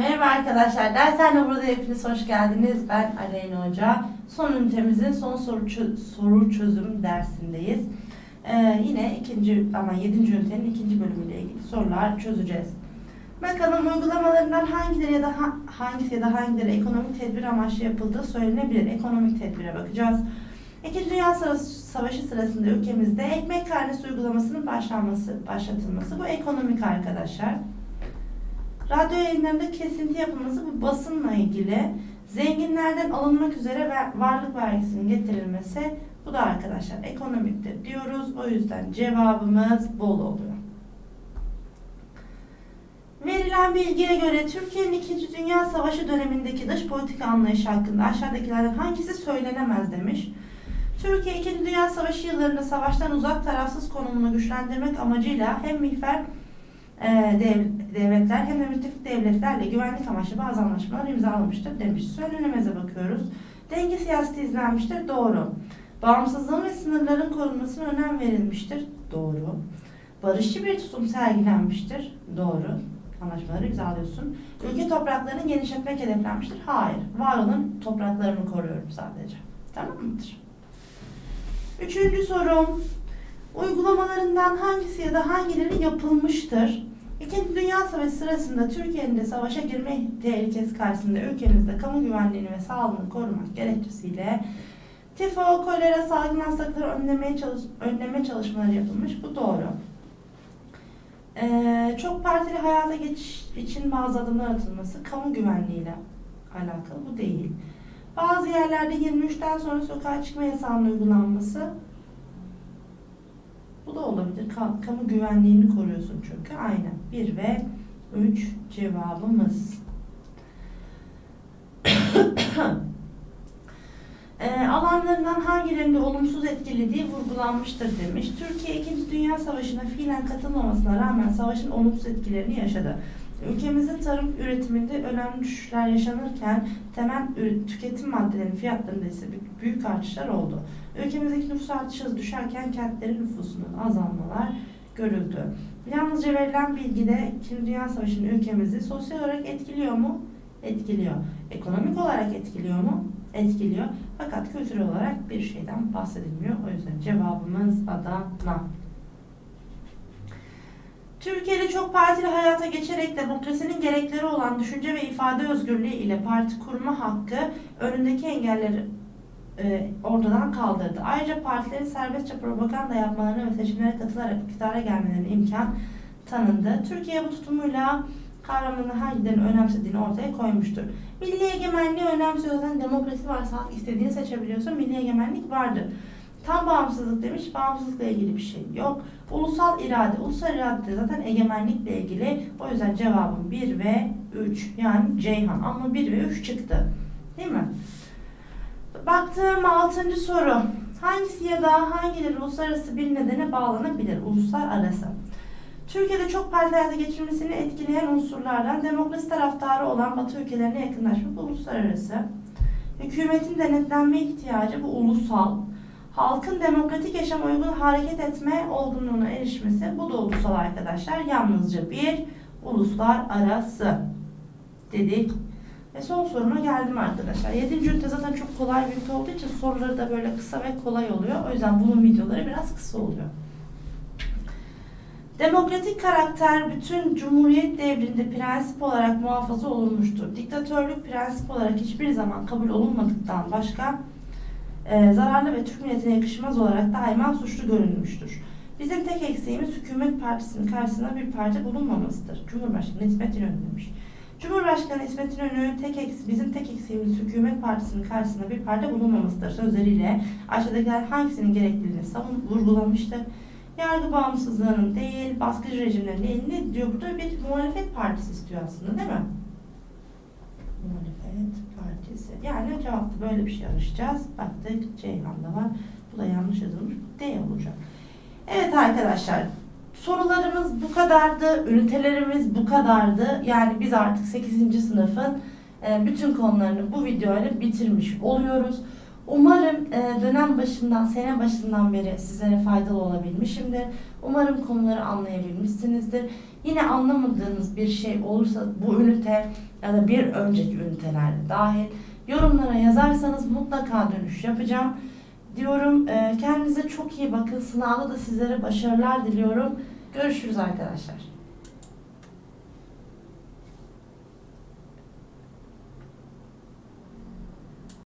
Merhaba arkadaşlar, dershane burada hepiniz hoş geldiniz. Ben Aleyna Hoca. Son ünitemizin son soru, çö- soru çözüm dersindeyiz. Ee, yine ikinci ama yedinci ünitenin ikinci bölümüyle ilgili sorular çözeceğiz. Bakalım uygulamalarından hangileri ya da ha- hangisi ya da hangileri ekonomik tedbir amaçlı yapıldığı söylenebilir. Ekonomik tedbire bakacağız. İkinci Dünya Savaşı sırasında ülkemizde ekmek karnesi uygulamasının başlanması, başlatılması bu ekonomik arkadaşlar. Radyo yayınlarında kesinti yapılması bu basınla ilgili. Zenginlerden alınmak üzere ver- varlık vergisinin getirilmesi bu da arkadaşlar ekonomiktir diyoruz. O yüzden cevabımız bol oluyor. Verilen bilgiye göre Türkiye'nin 2. Dünya Savaşı dönemindeki dış politika anlayışı hakkında aşağıdakilerden hangisi söylenemez demiş. Türkiye 2. Dünya Savaşı yıllarında savaştan uzak tarafsız konumunu güçlendirmek amacıyla hem mihver devletler hem de müttefik devletlerle güvenlik amaçlı bazı anlaşmalar imzalamıştır demiş. Söylenemeze bakıyoruz. Denge siyaseti izlenmiştir. Doğru. Bağımsızlığın ve sınırların korunmasına önem verilmiştir. Doğru. Barışçı bir tutum sergilenmiştir. Doğru. Anlaşmaları imzalıyorsun. Ülke topraklarını genişletmek hedeflenmiştir. Hayır. Var olan topraklarını koruyorum sadece. Tamam mıdır? Üçüncü sorum. Uygulamalarından hangisi ya da hangileri yapılmıştır? İkinci Dünya Savaşı sırasında Türkiye'nin de savaşa girme tehlikesi karşısında ülkemizde kamu güvenliğini ve sağlığını korumak gerekçesiyle tifo, kolera, salgın hastalıkları önlemeye çalış önleme çalışmaları yapılmış. Bu doğru. Ee, çok partili hayata geçiş için bazı adımlar atılması kamu güvenliğiyle alakalı. Bu değil. Bazı yerlerde 23'ten sonra sokağa çıkma yasağının uygulanması bu da olabilir. Ka- kamu güvenliğini koruyorsun çünkü. Aynen. 1 ve 3 cevabımız. e, alanlarından hangilerinde olumsuz etkilediği vurgulanmıştır demiş. Türkiye 2. Dünya Savaşı'na fiilen katılmamasına rağmen savaşın olumsuz etkilerini yaşadı. Ülkemizde tarım üretiminde önemli düşüşler yaşanırken temel tüketim maddelerinin fiyatlarında ise büyük- artışlar oldu. Ülkemizdeki nüfus artışı hızı düşerken kentlerin nüfusunun azalmalar görüldü. Yalnızca verilen bilgide İkinci Dünya Savaşı'nın ülkemizi sosyal olarak etkiliyor mu? Etkiliyor. Ekonomik olarak etkiliyor mu? Etkiliyor. Fakat kültürel olarak bir şeyden bahsedilmiyor. O yüzden cevabımız Adana. Türkiye'de çok partili hayata geçerek demokrasinin gerekleri olan düşünce ve ifade özgürlüğü ile parti kurma hakkı önündeki engelleri e, ortadan kaldırdı. Ayrıca partilerin serbestçe propaganda yapmalarına ve seçimlere katılarak iktidara gelmelerine imkan tanındı. Türkiye bu tutumuyla kavramını hangilerini önemsediğini ortaya koymuştur. Milli egemenliği önemsiyorsan demokrasi varsa istediğini seçebiliyorsa milli egemenlik vardır. Tam bağımsızlık demiş, bağımsızlıkla ilgili bir şey yok. Ulusal irade, ulusal irade de zaten egemenlikle ilgili. O yüzden cevabım 1 ve 3 yani Ceyhan ama 1 ve 3 çıktı. Değil mi? Baktığım 6. soru. Hangisi ya da hangileri uluslararası bir nedene bağlanabilir? Uluslararası. Türkiye'de çok partili hayata geçirmesini etkileyen unsurlardan demokrasi taraftarı olan Batı ülkelerine yakınlaşmak uluslararası. Hükümetin denetlenme ihtiyacı bu ulusal. Halkın demokratik yaşama uygun hareket etme olgunluğuna erişmesi bu da ulusal arkadaşlar. Yalnızca bir uluslararası dedik. Ve son soruma geldim arkadaşlar. 7. ünite zaten çok kolay bir ünite olduğu için soruları da böyle kısa ve kolay oluyor. O yüzden bunun videoları biraz kısa oluyor. Demokratik karakter bütün Cumhuriyet devrinde prensip olarak muhafaza olunmuştur. Diktatörlük prensip olarak hiçbir zaman kabul olunmadıktan başka e, zararlı ve Türk milletine yakışmaz olarak daima suçlu görülmüştür. Bizim tek eksiğimiz hükümet partisinin karşısında bir parti bulunmamasıdır. Cumhurbaşkanı İsmet İnönü demiş. Cumhurbaşkanı İsmet İnönü tek eks, bizim tek eksiğimiz hükümet partisinin karşısında bir parti bulunmamasıdır sözleriyle aşağıdakiler hangisinin gerekliliğini savun vurgulamıştır. Yargı bağımsızlığının değil, baskıcı rejimlerin değil ne diyor burada bir muhalefet partisi istiyor aslında değil mi? Muhalefet partisi. Yani cevapta böyle bir şey arayacağız. Baktık Ceyhan'da var. Bu da yanlış yazılmış. D olacak. Evet arkadaşlar. Sorularımız bu kadardı. Ünitelerimiz bu kadardı. Yani biz artık 8. sınıfın e, bütün konularını bu videoyla bitirmiş oluyoruz. Umarım e, dönem başından, sene başından beri sizlere faydalı olabilmişimdir. Umarım konuları anlayabilmişsinizdir. Yine anlamadığınız bir şey olursa bu ünite ya da bir önceki ünitelerde dahil yorumlara yazarsanız mutlaka dönüş yapacağım. Diyorum e, kendinize çok iyi bakın. Sınavda da sizlere başarılar diliyorum. Görüşürüz arkadaşlar.